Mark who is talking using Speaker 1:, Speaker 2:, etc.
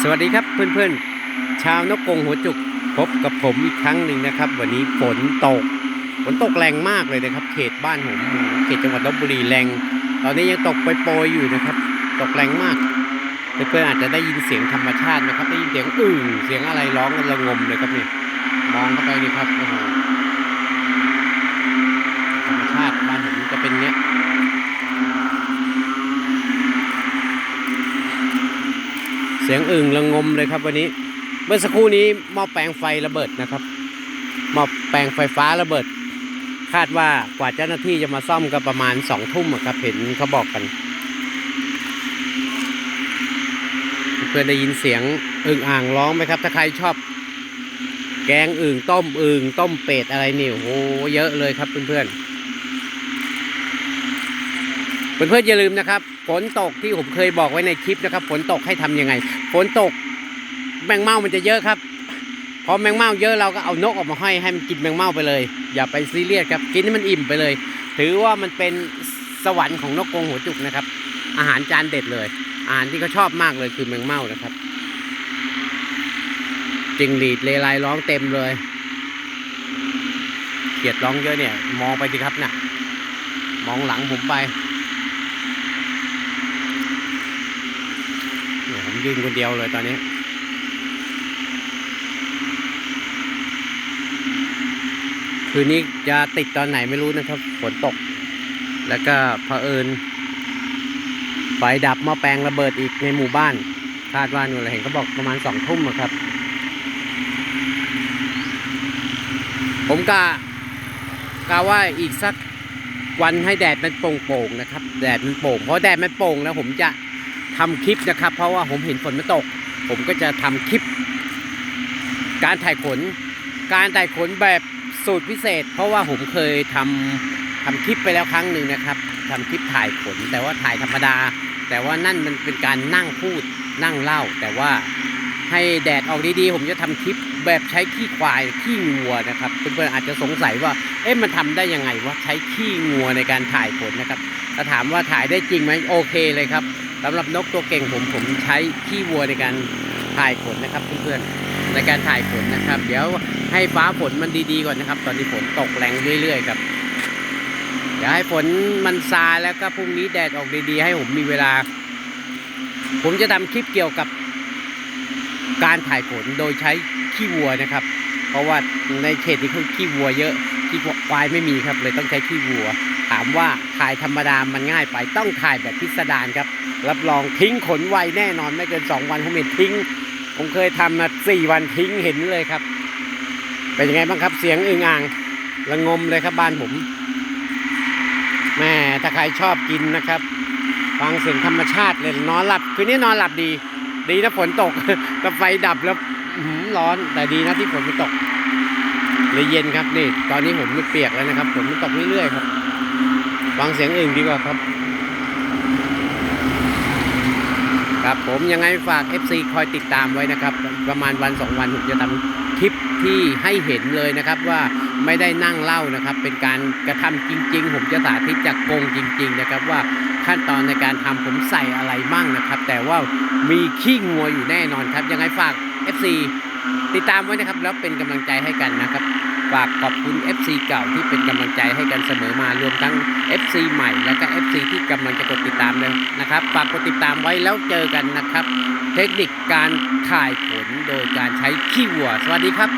Speaker 1: สวัสดีครับเพื่อนๆ ชาวนกกงหัวจุกพบกับผมอีกครั้งหนึ่งนะครับ วันนี้ฝนตกฝนตกแรงมากเลยนะครับ เขตบ้านผมเขตจังหวัดลบบุรีแรง ตอนนี้ยังตกโปรยๆอยู่นะครับ ตกแรงมากเพื่อนๆอาจจะได้ยินเสียงธรรมชาตินะครับได้ยินเสียงอึ่งเสียงอะไรร้องกันระงมเลยครับนี่มองเข้าไปนี่ครับโอ้โห สียงอึ่งระงมเลยครับวันนี้ เมื่อสักครู่นี้หม้อแปลงไฟระเบิดนะครับหม้อแปลงไฟฟ้าระเบิด คาดว่ากว่าเจ้าหน้าที่จะมาซ่อมก็ประมาณสองทุ่มครับเห็นเขาบอกกัน เพื่อนได้ยินเสียงอึ่งอ่างร้องไหมครับ ถ้าใครชอบ แกงอึ่งต้มอึ่งต้มเป็ดอะไรนี่โอ้โหเยอะเลยครับเพื่อนๆ เพื่อนๆอย่าลืมนะครับฝนตกที่ผมเคยบอกไว้ในคลิปนะครับฝนตกให้ทำยังไงฝนตกแมงเม่ามันจะเยอะครับพอแมงเม่าเยอะเราก็เอานกออกมาให้ให้มันกินแมงเม่าไปเลย อย่าไปซีเรียสครับกินให้มันอิ่มไปเลย ถือว่ามันเป็นสวรรค์ของนกกรงหัวจุกนะครับ อาหารจานเด็ดเลย อาหารที่เขาชอบมากเลยคือแมงเม่านะครับจิงหรีดเลไลร้องเต็มเลยเขียดร้องเยอะเนี่ย มองไปสิครับน่ะมองหลังผมไป เนี่ ยืนคนเดียวเลยตอนนี้คืนนี้จะติดตอนไหนไม่รู้นะครับฝนตก แล้วก็เผอิญไฟดับหม้อแปลงระเบิดอีกในหมู่บ้าน คาดว่าหนูเห็นเขาบอกประมาณสองทุ่มครับ ผมกะกะว่าอีกสักวันให้แดดมันโป่งๆนะครับ แดดมันโป่งเพราะแดดมันโป่งแล้วผมจะ ทำคลิปนะครับ เพราะว่าผมเห็นฝนมันตก ผมก็จะทำคลิป การถ่ายขน การถ่ายขนแบบสูตรพิเศษ เพราะว่าผมเคยทำทำคลิปไปแล้วครั้งหนึ่งนะครับทำคลิปถ่ายขน แต่ว่าถ่ายธรรมดา แต่ว่านั่นมันเป็นการนั่งพูดนั่งเล่า แต่ว่าให้แดดออกดีๆ ผมจะทำคลิปแบบใช้ขี้ควายขี้งัวนะครับเพื่อนๆอาจจะสงสัยว่า เอ๊ะมันทำได้ยังไงว่าใช้ขี้งัวในการถ่ายขนนะครับถ้าถามว่าถ่ายได้จริงไหมโอเคเลยครับ สำหรับนกตัวเก่งผมผมใช้ขี้วัวในการถ่ายขนนะครับเพื่อนๆในการถ่ายขนนะครับ เดี๋ยวให้ฟ้าฝนมันดีๆก่อนนะครับ ตอนนี้ฝนตกแรงเรื่อย ๆ ครับ เดี๋ยวให้ฝนมันซาแล้วก็พรุ่งนี้แดดออกดีๆ ให้ผมมีเวลา ผมจะทำคลิปเกี่ยวกับการถ่ายขนโดยใช้ขี้วัวนะครับ เพราะว่าในเขตนี้เขาขี้วัวเยอะขี้ควายไม่มีครับเลยต้องใช้ขี้วัว ถามว่าถ่ายธรรมดามันง่ายไปต้องถ่ายแบบพิสดารครับ รับรองทิ้งขนไวแน่นอนไม่เกิน 2 วันผมเห็นทิ้ง ผมเคยทำมาสี่วันทิ้งเห็นเลยครับ เป็นยังไงบ้างครับเสียงอึงอ่างระงมเลยครับบ้านผมแม่ถ้าใครชอบกินนะครับฟังเสียงธรรมชาติเลยนอนหลับ คืนนี้นอนหลับดี ดีนะฝนตกแต่ไฟดับแล้วร้อนแต่ดีนะที่ฝนไม่ตกเลยเย็นครับนี่ ตอนนี้ผมไม่เปียกแล้วนะครับฝนมันตกเรื่อยๆครับ ฟังเสียงอื่นดีกว่าครับ ครับผมยังไงฝาก FC คอยติดตามไว้นะครับ ประมาณวันสองวันผมจะทำคลิปที่ให้เห็นเลยนะครับว่าไม่ได้นั่งเล่านะครับ เป็นการกระทำจริง ๆ ผมจะสาธิตจากกรงจริง ๆ นะครับ ว่าขั้นตอนในการทำผมใส่อะไรบ้างนะครับ แต่ว่ามีขี้งัวอยู่แน่นอนครับ ยังไงฝาก FC ติดตามไว้นะครับ แล้วเป็นกำลังใจให้กันนะครับ ฝากขอบคุณ FC เก่าที่เป็นกำลังใจให้กันเสมอมารวมทั้ง FC ใหม่และก็ FC ที่กำลังจะกดติดตามเลยนะครับฝากกดติดตามไว้แล้วเจอกันนะครับ เทคนิคการถ่ายผลโดยการใช้ขี้วัว สวัสดีครับ